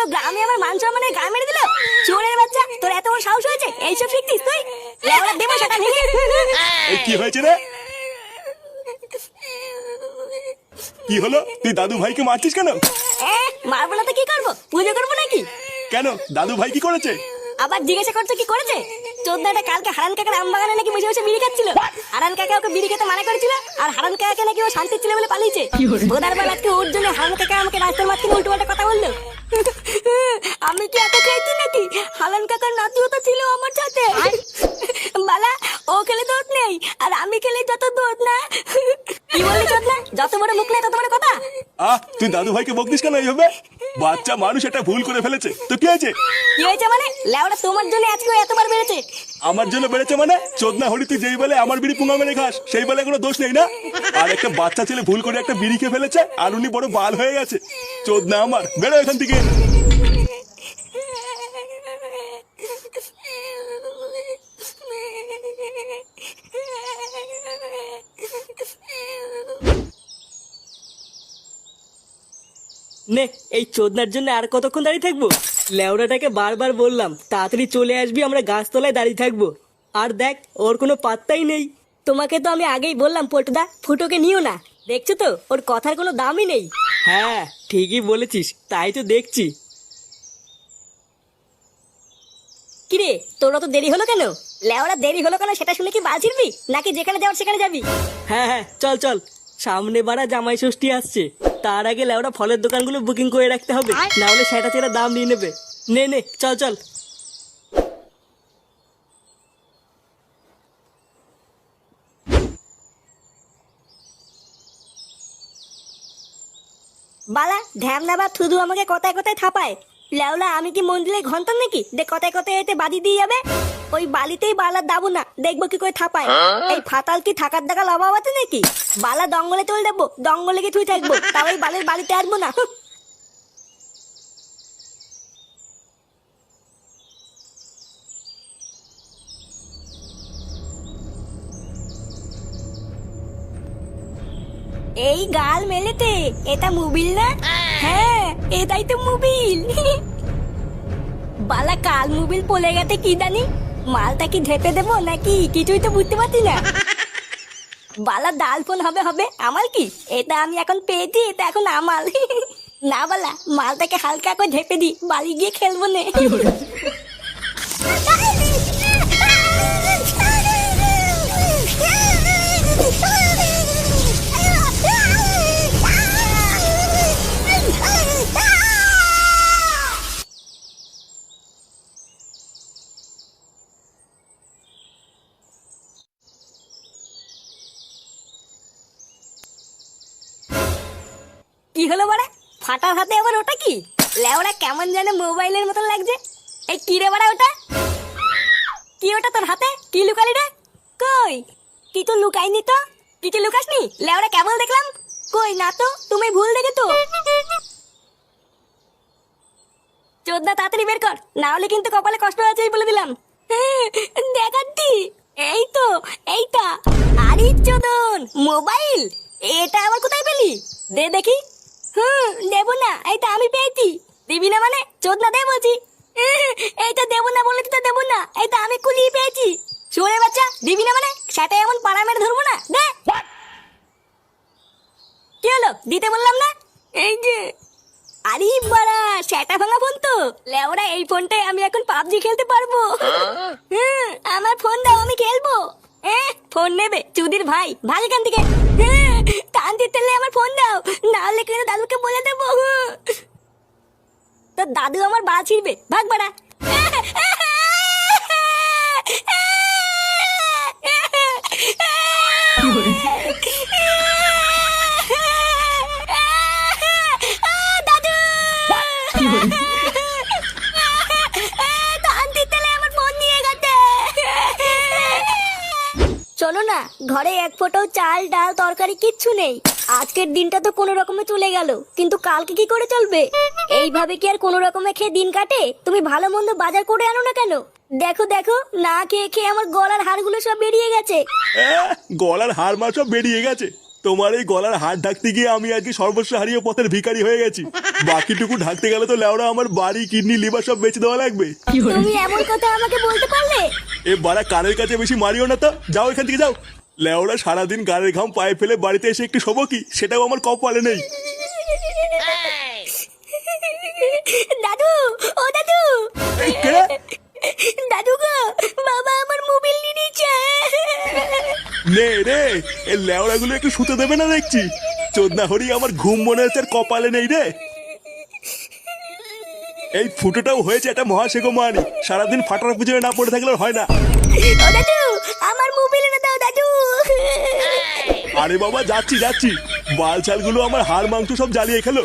পুরো গ্রামে আমার মান সম্মানের গা মেরে দিল। চোরের বাচ্চা তোর এত বড় সাহস হয়েছে? এইসব শিখতিস তুই? লেওড়া দেবো সেটা ভেঙে কি হয়েছে রে? কি হলো? তুই দাদু ভাইকে মারছিস কেন? মারবো না তো কি করব? পুজো করব নাকি? কেন? দাদু ভাই কি করেছে? আবার জিজ্ঞাসা করছ কি করেছে? চোদ্দাটা কালকে হারান কাকার আম বাগানে নাকি বসে বসে বিড়ি খাচ্ছিল। হারান কাকা ওকে বিড়ি খেতে মানা করেছিল আর হারান কাকাকে নাকি ও শান্তি ছিল বলে পালিয়েছে। বোধার বেলা আজকে ওর জন্য হারান কাকা আমাকে রাস্তার মাঝখানে উল্টো পাল্টা কথা বলল। আমি কি এত খেয়েছি নাকি? হালান কাকার নাতিও তো ছিল আমার সাথে। বালা ও খেলে দোষ নেই আর আমি খেলে যত দোষ না। কি বললি চোদ না যত বড় মুখ নেই তত বড় কথা। আহ তুই দাদু ভাইকে বকদিস কেন এইভাবে? বাচ্চা মানুষ এটা ভুল করে ফেলেছে। তো কি হয়েছে? কি হয়েছে মানে? লেওড়া তোমার জন্য আজকে এতবার বেড়েছে। আমার জন্য বেড়েছে মানে? চোদনা হলি তুই যেই বলে আমার বিড়ি পুঙ্গা মেরে খাস সেই বলে কোনো দোষ নেই না? আর একটা বাচ্চা ছেলে ভুল করে একটা বিড়ি খেয়ে ফেলেছে আর উনি বড় বাল হয়ে গেছে। চোদনা আমার বেরো এখান থেকে। নে এই চোদনার জন্য আর কতক্ষণ দাঁড়িয়ে থাকব? লেওড়াটাকে বারবার বললাম তাড়াতাড়ি চলে আসবি আমরা গাছতলায় দাঁড়িয়ে থাকব। আর দেখ ওর কোনো পাত্তাই নেই। তোমাকে তো আমি আগেই বললাম পল্টুদা ফুটোকে নিও না। দেখছ তো ওর কথার কোনো দামই নেই। হ্যাঁ ঠিকই বলেছিস তাই তো দেখছি। কিরে তোর তো দেরি হলো কেন? লেওরা দেরি হলো কেন সেটা শুনে কি বাল ছিড়বি? নাকি যেখানে যাওয়ার সেখানে যাবি? হ্যাঁ হ্যাঁ চল চল। সামনে বাড়া জামাই ষষ্ঠী আসছে। তার আগে লেওড়া ফলের দোকানগুলো বুকিং করে রাখতে হবে। না হলে সেটা চেরা দাম নিয়ে নেবে। নে নে চল চল। বালা ঢ্যামনা বা থুদু আমাকে কথায় কথায় থাপায়। লেওলা আমি কি মন্দিরে ঘন্টাম নাকি? যে কথায় কথায় এতে বাদি দিয়ে যাবে? ওই বালিতেই বালার দাবো না দেখব কি করে থাপায়। এই ফাতাল কি থাকার দেখা আছে নাকি? বালা দঙ্গলে তুলে দেবো দঙ্গলে কি তুই থাকব তাও ওই বালের বালিতে আসব না। এই গাল মেলেতে এটা মুবিল না? হ্যাঁ এটাই তো মুবিল। বালা কাল মুবিল পলে গেছে কি জানি? মালটা কি ঢেপে দেবো নাকি কিছুই তো বুঝতে পারছি না? বালা ডাল ফোন হবে হবে। আমার কি? এটা আমি এখন পেয়েছি, এটা এখন আমার না বালা, মালটাকে হালকা করে ঢেপে দি বাড়ি গিয়ে খেলব নে। কি হলো বাড়া? ফাটার হাতে আবার ওটা কি? লেওড়া কেমন জানে মোবাইলের মতন লাগছে। এই কি রে বাড়া ওটা? কি ওটা তোর হাতে? কি লুকালি রে? কই? কি তো লুকাইনি তো? কিছু লুকাসনি? লেওড়া কেমন দেখলাম। কই না তো, তুমি ভুল দেখে তো চোদ্দা, তাড়াতাড়ি বের কর। না হলে কিন্তু কপালে কষ্ট আছে বলে দিলাম। দেখাচ্ছি। এই তো, এইটা। আরে চোদন মোবাইল। এটা আবার কোথায় পেলি? দে দেখি হুম দেবো না এইটা আমি পেয়েছি দিবি না মানে চোদ না দে বলছি এইটা দেবো না বলে তো দেবো না। এইটা আমি কুলিয়ে পেয়েছি। চোরে বাচ্চা দিবি না মানে? সেটা এমন পাড়া মেরে ধরবো না। দে। কি হলো? দিতে বললাম না? এই যে আরে বাড়া সেটা ভাঙা ফোন তো। লেওরা এই ফোনটাই আমি এখন পাবজি খেলতে পারব। হুম, আমার ফোন দাও আমি খেলব। ফোন নেবে চুদির ভাই ভাগ এখান থেকে। হ্যাঁ, কান দিতে আমার ফোন দাও। না হলে কিন্তু দাদুকে বলে দেবো। হুম। তো দাদু আমার বা ছিড়বে। ভাগ বাড়া। শোনো না, ঘরে এক ফোঁটাও চাল, ডাল, তরকারি কিচ্ছু নেই। আজকের দিনটা তো কোনো রকমে চলে গেল কিন্তু কালকে কি করে চলবে? এইভাবে কি আর কোনো রকমে খেয়ে দিন কাটে? তুমি ভালো মন্দ বাজার করে আনো না কেন? দেখো দেখো না খেয়ে খেয়ে আমার গলার হাড়গুলো সব বেরিয়ে গেছে। গলার হাড় মাছ সব বেরিয়ে গেছে। তোমার এই গলার হাত ঢাকতে গিয়ে আমি আজকে সর্বস্ব হারিয়ে পথের ভিখারি হয়ে গেছি। বাকিটুকু ঢাকতে গেলে তো লেওরা আমার বাড়ি কিডনি লিভার সব বেঁচে দেওয়া লাগবে। তুমি এমন কথা আমাকে বলতে পারলে? এ বাড়া কানের কাছে বেশি মারিও না তো। যাও এখান থেকে যাও। লেওরা সারাদিন গানের ঘাম পায়ে ফেলে বাড়িতে এসে একটু শোবো কি? সেটাও আমার কপালে নেই। দাদু ও দাদু। এই, কে? রে? দাদু গো বাবা আমার মোবাইল নিয়ে নিচ্ছে নে রে এই লেওড়া গুলো একটু শুতে দেবে না দেখছি। চোদনা হরি আমার ঘুম মনে হচ্ছে আর কপালে নেই রে। এই ফুটোটাও হয়েছে একটা মহাশেখো মানি। সারাদিন ফাটার পুজোয় না পড়ে থাকলে আর হয় না। ও দাদু আমার মোবাইল আরে বাবা যাচ্ছি যাচ্ছি। বাল চালগুলো আমার হাড় মাংস সব জ্বালিয়ে খেলো।